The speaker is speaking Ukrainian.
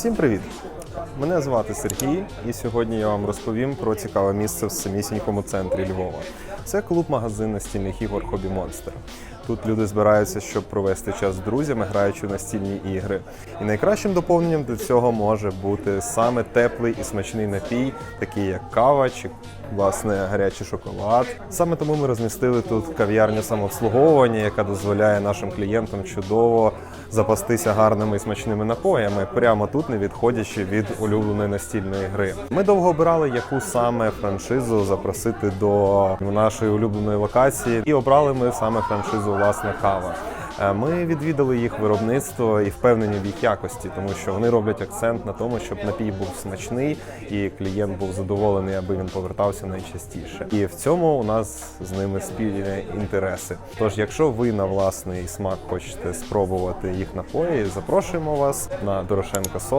Всім привіт! Мене звати Сергій, і сьогодні я вам розповім про цікаве місце в самісінькому центрі Львова. Це клуб-магазин настільних ігор Хобі Монстер. Тут люди збираються, щоб провести час з друзями, граючи в настільні ігри. І найкращим доповненням до цього може бути саме теплий і смачний напій, такий як кава чи власне гарячий шоколад. Саме тому ми розмістили тут кав'ярню самообслуговування, яка дозволяє нашим клієнтам чудово запастися гарними і смачними напоями, прямо тут, не відходячи від улюбленої настільної гри. Ми довго обирали, яку саме франшизу запросити до нашої улюбленої локації, і обрали ми саме франшизу власне кава. Е, Ми відвідали їх виробництво і впевнені в їх якості, тому що вони роблять акцент на тому, щоб напій був смачний і клієнт був задоволений, аби він повертався найчастіше. І в цьому у нас з ними спільні інтереси. Тож, якщо ви на власний смак хочете спробувати їх напої, запрошуємо вас на Дорошенка 40.